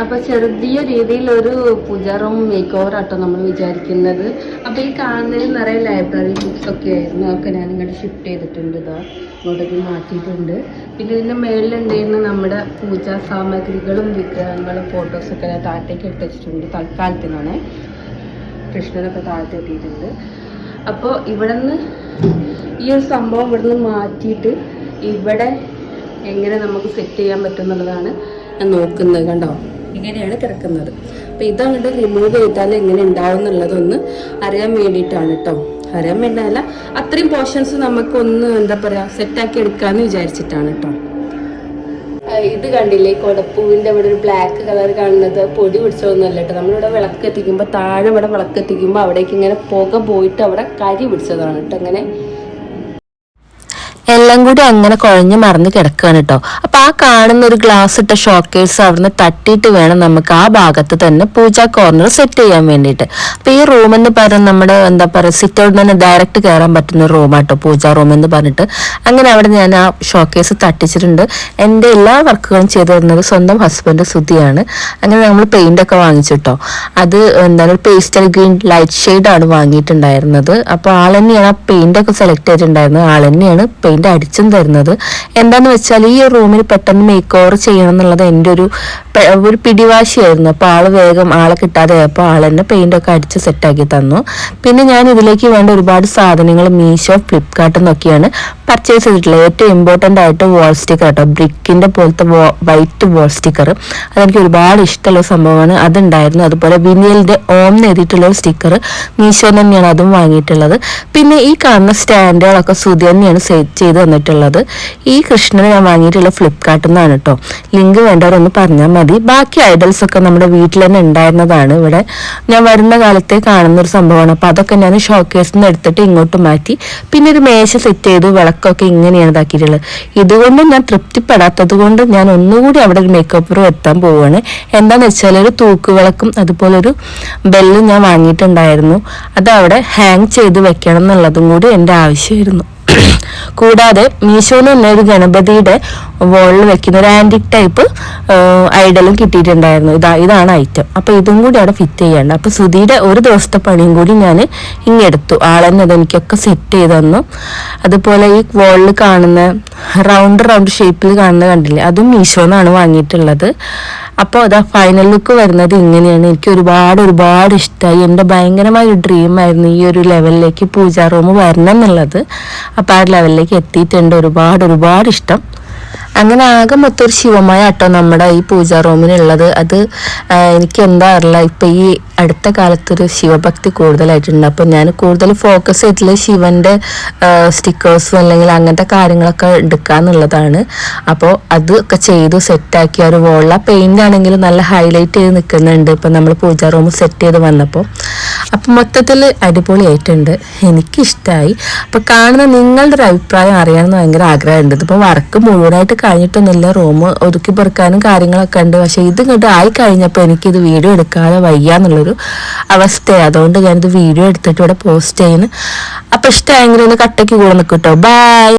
അപ്പൊ ചെറിയ രീതിയിൽ ഒരു പൂജ റൂം മേക്ക് ഓവർ ആട്ടോ നമ്മൾ വിചാരിക്കുന്നത്. അപ്പൊ ഈ കാണുന്നതിൽ നിറയെ ലൈബ്രറി ബുക്സ് ഒക്കെ ആയിരുന്നു. അതൊക്കെ ഞാൻ ഇങ്ങോട്ട് ഷിഫ്റ്റ് ചെയ്തിട്ടുണ്ട് ഇതാ. ഇങ്ങോട്ടേക്ക് മാറ്റിയിട്ടുണ്ട്. പിന്നെ ഇതിന്റെ മേളിലുണ്ടായിരുന്ന നമ്മുടെ പൂജാ സാമഗ്രികളും വിഗ്രഹങ്ങളും ഫോട്ടോസൊക്കെ ഞാൻ താഴത്തേക്ക് ഇട്ടുവെച്ചിട്ടുണ്ട് തൽക്കാലത്തിനാണ് കൃഷ്ണനൊക്കെ താഴത്ത് എത്തിയിട്ടുണ്ട്. അപ്പോൾ ഇവിടെ നിന്ന് ഈ ഒരു സംഭവം ഇവിടെ നിന്ന് മാറ്റിയിട്ട് ഇവിടെ എങ്ങനെ നമുക്ക് സെറ്റ് ചെയ്യാൻ പറ്റും എന്നുള്ളതാണ് ഞാൻ നോക്കുന്നത് കണ്ടോ? ഇങ്ങനെയാണ് കിടക്കുന്നത്. അപ്പോൾ ഇതങ്ങോട്ട് റിമൂവ് ചെയ്താൽ എങ്ങനെ ഉണ്ടാവും എന്നുള്ളതൊന്ന് അറിയാൻ വേണ്ടിയിട്ടാണ് കേട്ടോ അറിയാൻ വേണ്ടതല്ല അത്രയും പോർഷൻസ് നമുക്കൊന്ന് എന്താ പറയുക സെറ്റാക്കി എടുക്കാമെന്ന് വിചാരിച്ചിട്ടാണ് കേട്ടോ ഇത് കണ്ടില്ലേ കൊടപ്പൂവിന്റെ അവിടെ ഒരു ബ്ലാക്ക് കളർ കാണുന്നത്. പൊടി പിടിച്ചതൊന്നുമല്ല കേട്ടോ നമ്മളിവിടെ വിളക്ക് എത്തിക്കുമ്പോൾ താഴെ ഇവിടെ വിളക്ക് എത്തിക്കുമ്പോൾ അവിടേക്ക് ഇങ്ങനെ പുക പോയിട്ട് അവിടെ കരി പിടിച്ചതാണ് കേട്ടോ ഇങ്ങനെ എല്ലാം കൂടി അങ്ങനെ കുഴഞ്ഞു മറന്ന് കിടക്കുകയാണ് കേട്ടോ അപ്പൊ ആ കാണുന്ന ഒരു ഗ്ലാസ് ഇട്ട ഷോക്കേഴ്സ് അവിടുന്ന് തട്ടിയിട്ട് വേണം നമുക്ക് ആ ഭാഗത്ത് തന്നെ പൂജ കോർണർ സെറ്റ് ചെയ്യാൻ വേണ്ടിയിട്ട്. അപ്പൊ ഈ റൂം എന്ന് പറയുന്നത് നമ്മുടെ എന്താ പറയുക സിറ്റ് ഔട്ട് തന്നെ ഡയറക്റ്റ് കയറാൻ പറ്റുന്ന റൂമാട്ടോ പൂജ റൂം എന്ന് പറഞ്ഞിട്ട്. അങ്ങനെ അവിടെ ഞാൻ ആ ഷോക്കേസ് തട്ടിച്ചിട്ടുണ്ട്. എന്റെ എല്ലാ വർക്കുകളും ചെയ്തു തരുന്നത് സ്വന്തം ഹസ്ബൻഡ് സുധിയാണ്. അങ്ങനെ നമ്മൾ പെയിന്റ് ഒക്കെ വാങ്ങിച്ചിട്ടോ അത് എന്താണ് പേസ്റ്റൽ ഗ്രീൻ ലൈറ്റ് ഷെയ്ഡ് ആണ് വാങ്ങിയിട്ടുണ്ടായിരുന്നത്. അപ്പോൾ ആൾ തന്നെയാണ് ആ പെയിന്റ് ഒക്കെ സെലക്ട് ചെയ്തിട്ടുണ്ടായിരുന്നത്. ആൾ തന്നെയാണ് പെയിന്റ് അടിച്ചും തരുന്നത്. എന്താന്ന് വെച്ചാൽ ഈ റൂമിൽ പെട്ടെന്ന് മേക്ക് ഓവർ ചെയ്യണം എന്നുള്ളത് എന്റെ ഒരു ഒരു പിടിവാശിയായിരുന്നു. അപ്പോൾ ആൾ വേഗം ആളെ കിട്ടാതെ അപ്പോൾ ആൾ തന്നെ പെയിന്റൊക്കെ അടിച്ച് സെറ്റാക്കി തന്നു. പിന്നെ ഞാൻ ഇതിലേക്ക് വേണ്ട ഒരുപാട് സാധനങ്ങൾ മീഷോ ഫ്ലിപ്കാർട്ടിൽ നിന്നൊക്കെയാണ് പർച്ചേസ് ചെയ്തിട്ടുള്ളത്. ഏറ്റവും ഇമ്പോർട്ടന്റ് ആയിട്ട് വാൾ സ്റ്റിക്കർ കേട്ടോ. ബ്രിക്കിന്റെ പോലത്തെ വൈറ്റ് വാൾ സ്റ്റിക്കർ അതെനിക്ക് ഒരുപാട് ഇഷ്ടമുള്ള സംഭവമാണ്. അതുണ്ടായിരുന്നു. അതുപോലെ വിനിയലിന്റെ ഓം എഴുതിയിട്ടുള്ള ഒരു സ്റ്റിക്കർ മീഷോ തന്നെയാണ് അതും വാങ്ങിയിട്ടുള്ളത്. പിന്നെ ഈ കാണുന്ന സ്റ്റാൻഡുകളൊക്കെ സുതി തന്നെയാണ് സെറ്റ് ചെയ്ത് തന്നിട്ടുള്ളത്. ഈ കൃഷ്ണന് ഞാൻ വാങ്ങിയിട്ടുള്ള ഫ്ലിപ്കാർട്ടിൽ നിന്നാണ് കേട്ടോ ലിങ്ക് വേണ്ടവരൊന്ന് പറഞ്ഞാൽ മതി. ബാക്കി ഐഡൽസ് ഒക്കെ നമ്മുടെ വീട്ടിൽ തന്നെ ഉണ്ടായിരുന്നതാണ് ഇവിടെ. ഞാൻ വരുന്ന കാലത്തെ കാണുന്ന ഒരു സംഭവമാണ്. അപ്പോൾ അതൊക്കെ ഞാൻ ഷോക്കേസിൽ നിന്ന് എടുത്തിട്ട് ഇങ്ങോട്ട് മാറ്റി. പിന്നെ ഒരു മേശ സെറ്റ് ചെയ്തു വിളക്കൊക്കെ ഇങ്ങനെയാണ് ഇതാക്കിയിട്ടുള്ളത്. ഇതുകൊണ്ട് ഞാൻ തൃപ്തിപ്പെടാത്തത് കൊണ്ട് ഞാൻ ഒന്നുകൂടി അവിടെ ഒരു മേക്കപ്പ് റൂം എത്താൻ പോവുകയാണ് എന്താന്ന് വെച്ചാൽ ഒരു തൂക്ക് വിളക്കും അതുപോലെ ഒരു ബെല്ലും ഞാൻ വാങ്ങിയിട്ടുണ്ടായിരുന്നു. അത് അവിടെ ഹാങ് ചെയ്ത് വെക്കണം എന്നുള്ളതും കൂടി എന്റെ ആവശ്യമായിരുന്നു. കൂടാതെ മീശോയിൽ തന്നെ ഒരു ഗണപതിയുടെ വോളിൽ വെക്കുന്ന ഒരു ആന്റിക് ടൈപ്പ് ഐഡലും കിട്ടിയിട്ടുണ്ടായിരുന്നു. ഇതാ ഇതാണ് ഐറ്റം അപ്പൊ ഇതും കൂടി അവിടെ ഫിറ്റ് ചെയ്യണ്ട. അപ്പൊ സുധിയുടെ ഒരു ദിവസത്തെ പണിയും കൂടി ഞാൻ ഇങ്ങെടുത്തു ആളെന്നെ അത് എനിക്കൊക്കെ സെറ്റ് ചെയ്ത് തന്നു. അതുപോലെ ഈ വോളിൽ കാണുന്ന റൗണ്ട് റൗണ്ട് ഷേപ്പിൽ കാണുന്ന കണ്ടില്ലേ അതും മീശോന്നാണ് വാങ്ങിയിട്ടുള്ളത്. അപ്പോൾ അതാ ഫൈനൽ ലുക്ക് വരുന്നത് ഇങ്ങനെയാണ്. എനിക്ക് ഒരുപാട് ഒരുപാട് ഇഷ്ടമായി എന്റെ ഭയങ്കരമായ ഒരു ഡ്രീം ആയിരുന്നു ഈ ഒരു ലെവലിലേക്ക് പൂജാ റൂം വരണം എന്നുള്ളത്. അപ്പോൾ ആ ലെവലിലേക്ക് എത്തിയിട്ടുണ്ട്. ഒരുപാട് ഒരുപാട് ഇഷ്ടം. അങ്ങനെ ആകെ മൊത്തം ഒരു ശിവമായ ആട്ടോ നമ്മുടെ ഈ പൂജാ റൂമിനുള്ളത്. അത് എനിക്ക് എന്താ അറിയില്ല. ഇപ്പൊ ഈ അടുത്ത കാലത്തൊരു ശിവഭക്തി കൂടുതലായിട്ടുണ്ട്. അപ്പൊ ഞാൻ കൂടുതൽ ഫോക്കസ് ചെയ്തിട്ടുള്ള ശിവന്റെ സ്റ്റിക്കേഴ്സും അല്ലെങ്കിൽ അങ്ങനത്തെ കാര്യങ്ങളൊക്കെ എടുക്കാന്നുള്ളതാണ്. അപ്പോൾ അതൊക്കെ ചെയ്തു സെറ്റാക്കി ഒരു വോള പെയിന്റ് ആണെങ്കിലും നല്ല ഹൈലൈറ്റ് ചെയ്ത് നിൽക്കുന്നുണ്ട്. ഇപ്പൊ നമ്മൾ പൂജാ റൂം സെറ്റ് ചെയ്ത് വന്നപ്പോൾ അപ്പൊ മൊത്തത്തിൽ അടിപൊളിയായിട്ടുണ്ട് എനിക്കിഷ്ടമായി അപ്പം കാണുന്ന നിങ്ങളുടെ ഒരു അഭിപ്രായം അറിയാമെന്ന് ഭയങ്കര ആഗ്രഹമുണ്ട്. ഇതിപ്പോൾ വർക്ക് മുഴുവനായിട്ട് കഴിഞ്ഞിട്ടൊന്നുമില്ല. റൂം ഒതുക്കി പെറുക്കാനും കാര്യങ്ങളൊക്കെ ഉണ്ട് പക്ഷേ ഇത് ഇങ്ങോട്ട് ആയി കഴിഞ്ഞപ്പോൾ എനിക്കിത് വീഡിയോ എടുക്കാതെ വയ്യ എന്നുള്ളൊരു അവസ്ഥയാണ് അതുകൊണ്ട് ഞാനിത് വീഡിയോ എടുത്തിട്ട് ഇവിടെ പോസ്റ്റ് ചെയ്യുന്നു. അപ്പോൾ ഇഷ്ടമായെങ്കിൽ ഒന്ന് കട്ടയ്ക്ക് കൂടെ നിൽക്കും കേട്ടോ ബൈ